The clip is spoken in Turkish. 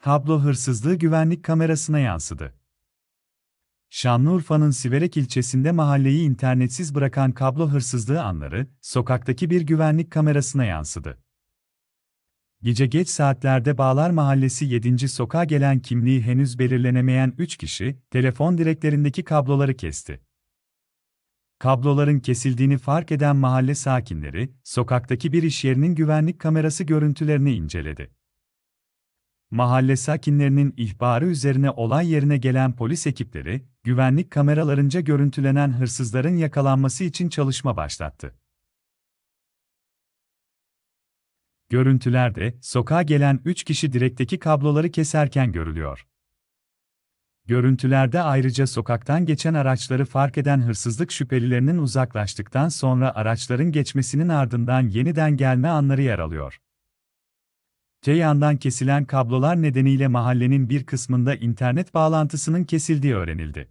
Kablo hırsızlığı güvenlik kamerasına yansıdı. Şanlıurfa'nın Siverek ilçesinde mahalleyi internetsiz bırakan kablo hırsızlığı anları, sokaktaki bir güvenlik kamerasına yansıdı. Gece geç saatlerde Bağlar Mahallesi 7. sokağa gelen kimliği henüz belirlenemeyen 3 kişi, telefon direklerindeki kabloları kesti. Kabloların kesildiğini fark eden mahalle sakinleri, sokaktaki bir iş yerinin güvenlik kamerası görüntülerini inceledi. Mahalle sakinlerinin ihbarı üzerine olay yerine gelen polis ekipleri, güvenlik kameralarınca görüntülenen hırsızların yakalanması için çalışma başlattı. Görüntülerde, sokağa gelen 3 kişi direkteki kabloları keserken görülüyor. Görüntülerde ayrıca sokaktan geçen araçları fark eden hırsızlık şüphelilerinin uzaklaştıktan sonra araçların geçmesinin ardından yeniden gelme anları yer alıyor. Te yandan kesilen kablolar nedeniyle mahallenin bir kısmında internet bağlantısının kesildiği öğrenildi.